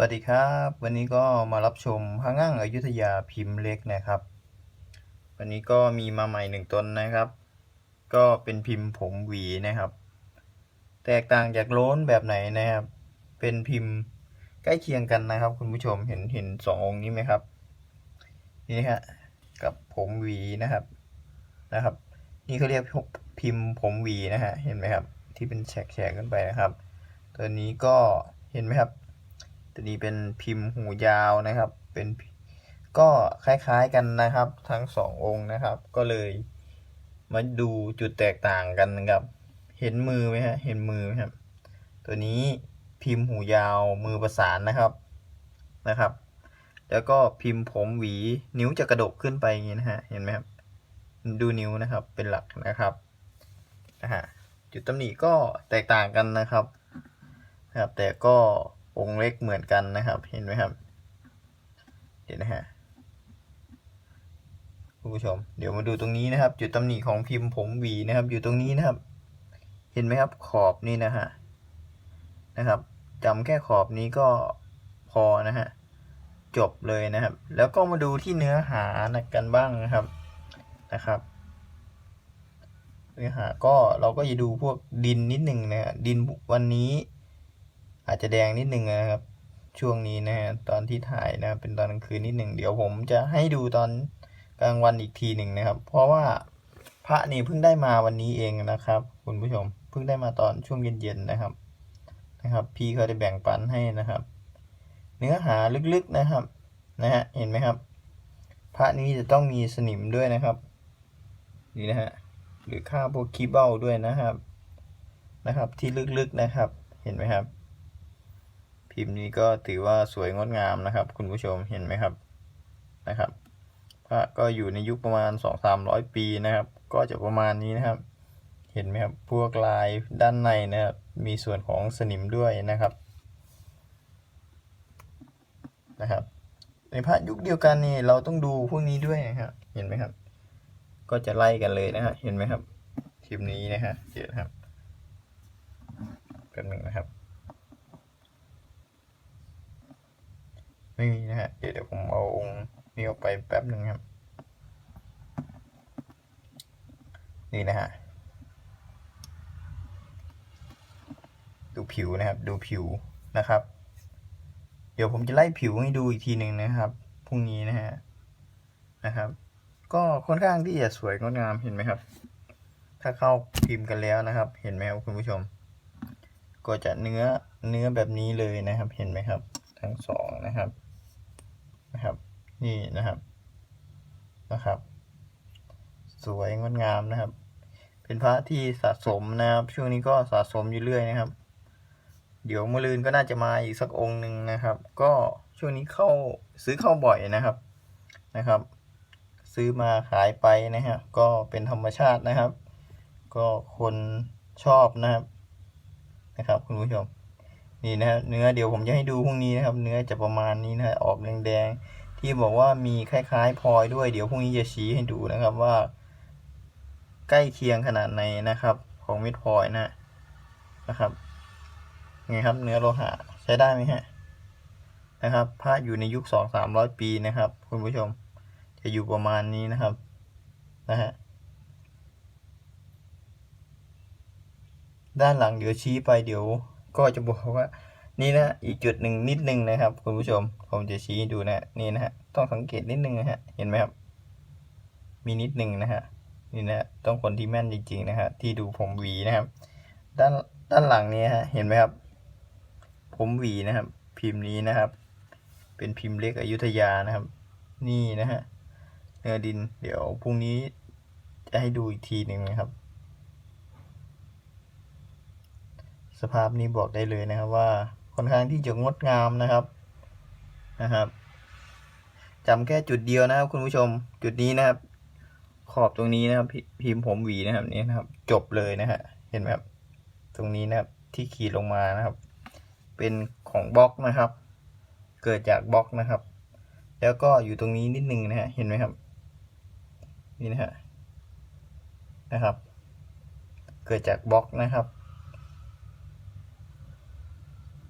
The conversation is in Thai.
สวัสดีครับ วันนี้ก็มารับชมพระง่างอยุธยาพิมพ์เล็กนะครับ วันนี้ก็มีมาใหม่หนึ่งตนนะครับ ก็เป็นพิมพ์ผมหวีนะครับ แตกต่างจากโล้นแบบไหนนะครับ เป็นพิมพ์ใกล้เคียงกันนะครับ คุณผู้ชมเห็นเห็นสององค์นี้ไหมครับ นี่ฮะกับผมหวีนะครับนะครับ นี่เขาเรียกพิมพ์ผมหวีนะฮะเห็นไหมครับ ที่เป็นแฉกๆขึ้นไปนะครับ ตัวนี้ก็เห็นไหมครับ ตัวนี้เป็นพิมพ์หูยาวนะครับ เป็นก็คล้ายๆกันนะครับ ทั้งสององค์นะครับ ก็เลยมาดูจุดแตกต่างกันนะครับ เห็นมือไหมฮะ เห็นมือไหมครับ ตัวนี้พิมพ์หูยาวมือประสานนะครับนะครับ แล้วก็พิมพ์ผมหวีนิ้วจะกระดกขึ้นไปอย่างนี้นะฮะ เห็นไหมครับ ดูนิ้วนะครับเป็นหลักนะครับนะฮะจุดตำหนิก็แตกต่างกันนะครับนะครับ แต่ก็ องค์เล็กเหมือนกันนะครับ เห็นไหมครับเห็นนะฮะคุณผู้ชม เดี๋ยวมาดูตรงนี้นะครับ จุดตำหนิของพิมพ์ผมหวีนะครับ อยู่ตรงนี้นะครับ เห็นไหมครับขอบนี่นะฮะนะครับจำแค่ขอบนี้ก็พอนะฮะจบเลยนะครับ แล้วก็มาดูที่เนื้อหากันบ้างนะครับนะครับเนื้อหาก็เราก็จะดูพวกดินนิดหนึ่งนะฮะดินวันนี้ อาจจะแดงนิดหนึ่งนะครับ ช่วงนี้นะฮะตอนที่ถ่ายนะเป็นตอนกลางคืนนิดหนึ่งเดี๋ยวผมจะให้ดูตอนกลางวันอีกทีหนึ่งนะครับ เพราะว่าพระนี่เพิ่งได้มาวันนี้เองนะครับ คุณผู้ชมเพิ่งได้มาตอนช่วงเย็นๆนะครับนะครับ พี่เขาได้แบ่งปันให้นะครับ เนื้อหาลึกๆนะครับนะฮะเห็นไหมครับ พระนี้จะต้องมีสนิมด้วยนะครับนี่นะฮะหรือค่าพวกคีเบ้าด้วยนะครับนะครับ ที่ลึกๆนะครับ เห็นไหมครับ พิมพ์นี้ก็ถือว่าสวยงดงามนะครับ คุณผู้ชมเห็นไหมครับนะครับพระก็อยู่ในยุคประมาณสองสามร้อยปีนะครับ ก็จะประมาณนี้นะครับ เห็นไหมครับพวกลายด้านในนะครับมีส่วนของสนิมด้วยนะครับนะครับ ในพระยุคเดียวกันนี่เราต้องดูพวกนี้ด้วยนะครับเห็นไหมครับ ก็จะไล่กันเลยนะครับเห็นไหมครับพิมนี้นะฮะเดี๋ยวครับกันหนึ่งนะครับ ไม่มีนะฮะเดี๋ยวเดี๋ยวผมเอาองค์นี้ออกไปแป๊บหนึ่งครับ นี่นะฮะ ดูผิวนะครับ ดูผิวนะครับ เดี๋ยวผมจะไล่ผิวให้ดูอีกทีหนึ่งนะครับพรุ่งนี้นะฮะ นะครับ ก็ค่อนข้างที่จะสวยงดงามเห็นไหมครับ ถ้าเข้าพิมพ์กันแล้วนะครับ เห็นไหมครับคุณผู้ชม ก็จะเนื้อเนื้อแบบนี้เลยนะครับ เห็นไหมครับ ทั้งสองนะครับ นี่นะครับนะครับ สวยงดงามนะครับ เป็นพระที่สะสมนะครับ ช่วงนี้ก็สะสมอยู่เรื่อยนะครับ เดี๋ยวมะรืนก็น่าจะมาอีกสักองค์หนึ่งนะครับ ก็ช่วงนี้เข้าซื้อเข้าบ่อยนะครับนะครับ ซื้อมาขายไปนะฮะก็เป็นธรรมชาตินะครับ ก็คนชอบนะครับนะครับคุณผู้ชมนี่นะฮะเนื้อเดี๋ยวผมจะให้ดูพรุ่งนี้นะครับ เนื้อจะประมาณนี้นะฮะออกแดงๆ ที่บอกว่ามีคล้ายๆพลอยด้วย เดี๋ยวพรุ่งนี้จะชี้ให้ดูนะครับว่า ใกล้เคียงขนาดไหนนะครับ ของเม็ดพลอยนะนะครับไงครับเนื้อโลหะใช้ได้ไหมฮะนะครับพระอยู่ในยุคสองสามร้อยปีนะครับ คุณผู้ชมจะอยู่ประมาณนี้นะครับนะฮะด้านหลังเดี๋ยวชี้ไปเดี๋ยวก็จะบอกว่า นี่นะอีกจุดหนึ่งนิดนึงนะครับ คุณผู้ชม ผมจะชี้ดูนะนี่นะฮะต้องสังเกตนิดนึงนะฮะเห็นไหมครับ มีนิดนึงนะฮะนี่นะต้องคนที่แม่นจริงๆนะฮะที่ดูผมหวีนะครับ ด้านด้านหลังนี้ฮะเห็นไหมครับ ผมหวีนะครับ พิมพ์นี้นะครับ เป็นพิมพ์เล็กอยุธยานะครับ นี่นะฮะเนื้อดินเดี๋ยวพรุ่งนี้จะให้ดูอีกทีหนึ่งนะครับ สภาพนี้บอกได้เลยนะครับว่า ค่อนข้างที่จะงดงามนะครับนะครับจำแค่จุดเดียวนะครับ คุณผู้ชมจุดนี้นะครับ ขอบตรงนี้นะครับ พิมพ์ผมหวีนะครับนี่นะครับ จบเลยนะฮะเห็นไหมครับตรงนี้นะครับที่ขีดลงมานะครับ เป็นของบล็อกนะครับ เกิดจากบล็อกนะครับ แล้วก็อยู่ตรงนี้นิดนึงนะฮะเห็นไหมครับ นี่นะฮะนะครับ เกิดจากบล็อกนะครับ